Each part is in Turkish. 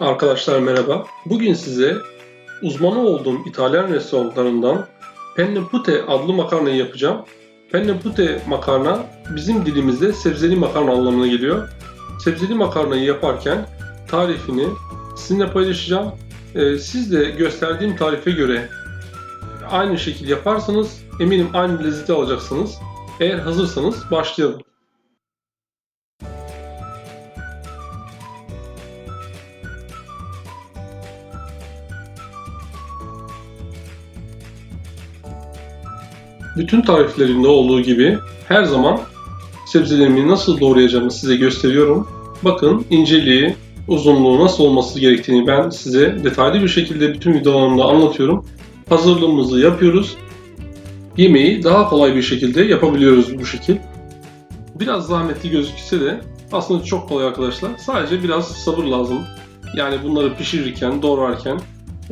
Arkadaşlar merhaba. Bugün size uzmanı olduğum İtalyan restoranlarından penne pute adlı makarnayı yapacağım. Penne pute makarna bizim dilimizde sebzeli makarna anlamına geliyor. Sebzeli makarnayı yaparken tarifini sizinle paylaşacağım. Ee, siz de gösterdiğim tarife göre aynı şekilde yaparsanız eminim aynı lezzeti alacaksınız. Eğer hazırsanız başlayalım. Bütün tariflerimde olduğu gibi her zaman sebzelerimi nasıl doğrayacağımı size gösteriyorum. Bakın inceliği, uzunluğu nasıl olması gerektiğini ben size detaylı bir şekilde bütün videolarımda anlatıyorum. Hazırlığımızı yapıyoruz. Yemeği daha kolay bir şekilde yapabiliyoruz bu şekil. Biraz zahmetli gözükse de aslında çok kolay arkadaşlar. Sadece biraz sabır lazım. Yani bunları pişirirken, doğrarken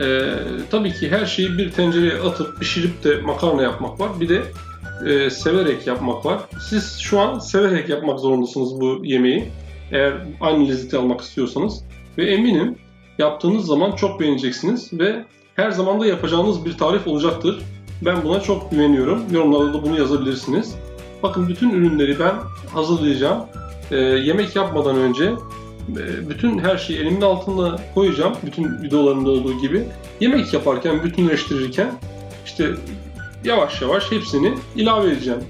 ee, tabii ki her şeyi bir tencereye atıp pişirip de makarna yapmak var. Bir de e, severek yapmak var. Siz şu an severek yapmak zorundasınız bu yemeği. Eğer aynı lezzeti almak istiyorsanız. Ve eminim yaptığınız zaman çok beğeneceksiniz ve her zaman da yapacağınız bir tarif olacaktır. Ben buna çok güveniyorum. Yorumlarda da bunu yazabilirsiniz. Bakın bütün ürünleri ben hazırlayacağım. Ee, yemek yapmadan önce e, bütün her şeyi elimin altında koyacağım. Bütün videolarımda olduğu gibi. Yemek yaparken, bütünleştirirken işte yavaş yavaş hepsini ilave edeceğim.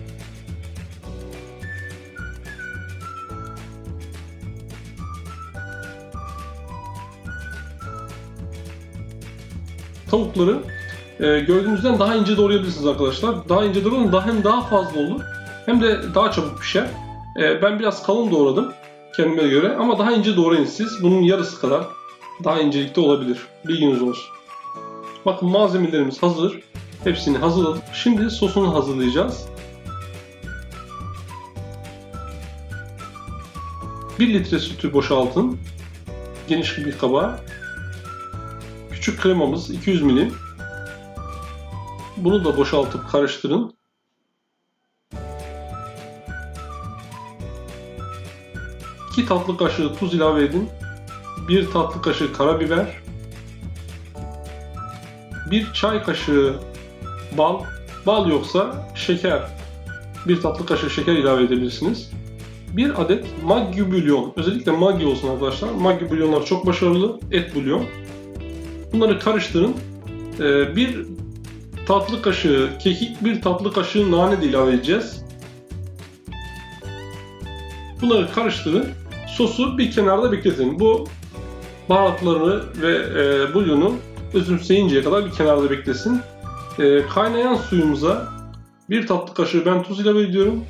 Tavukları e, gördüğünüzden daha ince doğrayabilirsiniz arkadaşlar. Daha ince doğrayın daha hem daha fazla olur hem de daha çabuk pişer. E, ben biraz kalın doğradım kendime göre ama daha ince doğrayın siz. Bunun yarısı kadar daha incelikte olabilir. Bilginiz olsun. Bakın malzemelerimiz hazır. Hepsini hazırladık. Şimdi sosunu hazırlayacağız. 1 litre sütü boşaltın. Geniş bir kaba. Küçük kremamız 200 milim. Bunu da boşaltıp karıştırın. 2 tatlı kaşığı tuz ilave edin. 1 tatlı kaşığı karabiber. 1 çay kaşığı bal. Bal yoksa şeker. 1 tatlı kaşığı şeker ilave edebilirsiniz. 1 adet Maggi bulyon. Özellikle Maggi olsun arkadaşlar. Maggi bulyonlar çok başarılı. Et bulyon. Bunları karıştırın. 1 tatlı kaşığı kekik, 1 tatlı kaşığı nane de ilave edeceğiz. Bunları karıştırın. Sosu bir kenarda bekletin. Bu baharatlarını ve e, bulyonu özümseyinceye kadar bir kenarda beklesin. E, kaynayan suyumuza bir tatlı kaşığı ben tuz ilave ediyorum.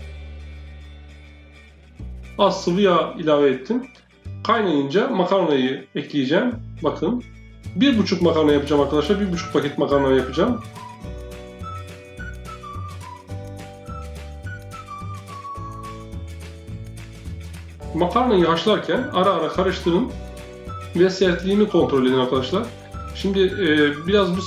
Az sıvı yağ ilave ettim. Kaynayınca makarnayı ekleyeceğim. Bakın. Bir buçuk makarna yapacağım arkadaşlar. Bir buçuk paket makarna yapacağım. Makarnayı haşlarken ara ara karıştırın ve sertliğini kontrol edin arkadaşlar. Şimdi e, biraz biz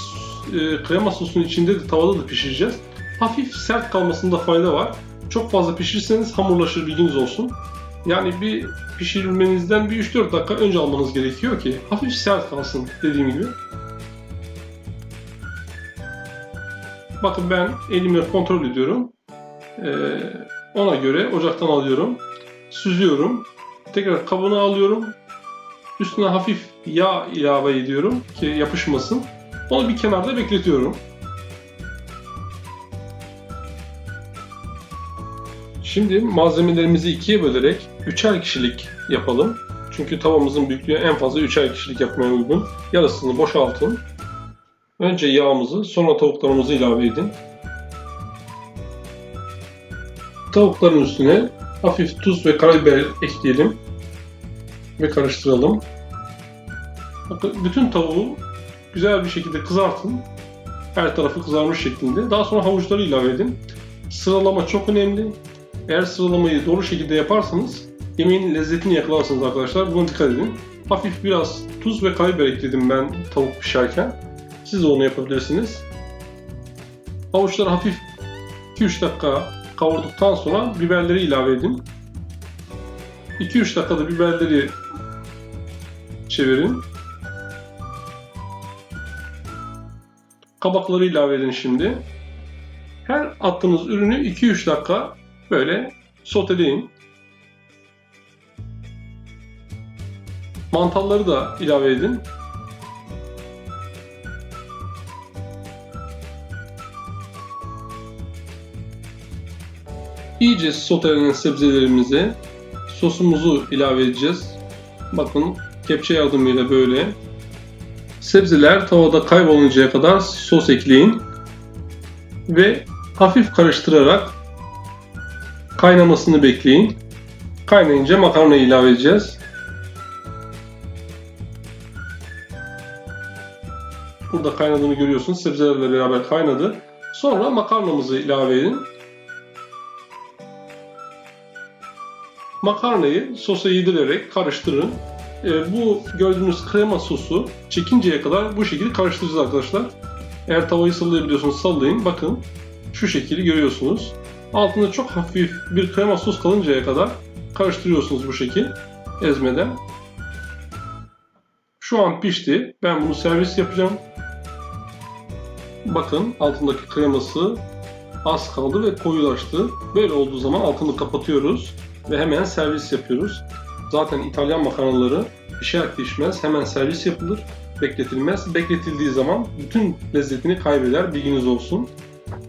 e, krema sosunun içinde de tavada da pişireceğiz. Hafif sert kalmasında fayda var. Çok fazla pişirirseniz hamurlaşır bilginiz olsun. Yani bir pişirilmenizden bir 3-4 dakika önce almanız gerekiyor ki hafif sert kalsın dediğim gibi. Bakın ben elimle kontrol ediyorum. Ee, ona göre ocaktan alıyorum süzüyorum. Tekrar kabına alıyorum. Üstüne hafif yağ ilave ediyorum ki yapışmasın. Onu bir kenarda bekletiyorum. Şimdi malzemelerimizi ikiye bölerek üçer kişilik yapalım. Çünkü tavamızın büyüklüğü en fazla üçer kişilik yapmaya uygun. Yarısını boşaltın. Önce yağımızı, sonra tavuklarımızı ilave edin. Tavukların üstüne hafif tuz ve karabiber ekleyelim ve karıştıralım. Bakın bütün tavuğu güzel bir şekilde kızartın. Her tarafı kızarmış şeklinde. Daha sonra havuçları ilave edin. Sıralama çok önemli. Eğer sıralamayı doğru şekilde yaparsanız yemeğin lezzetini yakalarsınız arkadaşlar. Buna dikkat edin. Hafif biraz tuz ve karabiber ekledim ben tavuk pişerken. Siz de onu yapabilirsiniz. Havuçları hafif 2-3 dakika kavurduktan sonra biberleri ilave edin. 2-3 dakikada biberleri çevirin. Kabakları ilave edin şimdi. Her attığınız ürünü 2-3 dakika böyle soteleyin. Mantalları da ilave edin. İyice sotelenen sebzelerimize sosumuzu ilave edeceğiz. Bakın kepçe yardımıyla böyle. Sebzeler tavada kayboluncaya kadar sos ekleyin. Ve hafif karıştırarak kaynamasını bekleyin. Kaynayınca makarna ilave edeceğiz. Burada kaynadığını görüyorsunuz. Sebzelerle beraber kaynadı. Sonra makarnamızı ilave edin. Makarnayı sosa yedirerek karıştırın. Ee, bu gördüğünüz krema sosu çekinceye kadar bu şekilde karıştıracağız arkadaşlar. Eğer tavayı sallayabiliyorsunuz sallayın. Bakın şu şekilde görüyorsunuz. Altında çok hafif bir krema sos kalıncaya kadar karıştırıyorsunuz bu şekil ezmeden. Şu an pişti. Ben bunu servis yapacağım. Bakın altındaki kreması az kaldı ve koyulaştı. Böyle olduğu zaman altını kapatıyoruz ve hemen servis yapıyoruz. Zaten İtalyan makarnaları pişer pişmez hemen servis yapılır, bekletilmez. Bekletildiği zaman bütün lezzetini kaybeder, bilginiz olsun.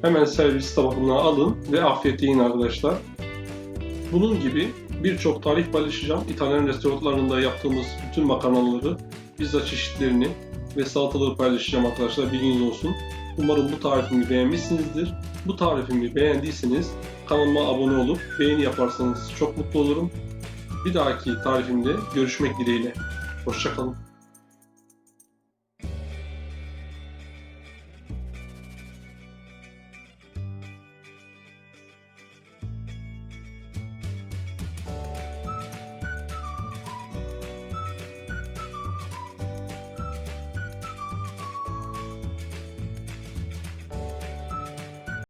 Hemen servis tabakına alın ve afiyet yiyin arkadaşlar. Bunun gibi birçok tarif paylaşacağım. İtalyan restoranlarında yaptığımız bütün makarnaları, pizza çeşitlerini ve salataları paylaşacağım arkadaşlar. Bilginiz olsun. Umarım bu tarifimi beğenmişsinizdir. Bu tarifimi beğendiyseniz kanalıma abone olup beğeni yaparsanız çok mutlu olurum. Bir dahaki tarifimde görüşmek dileğiyle. Hoşçakalın.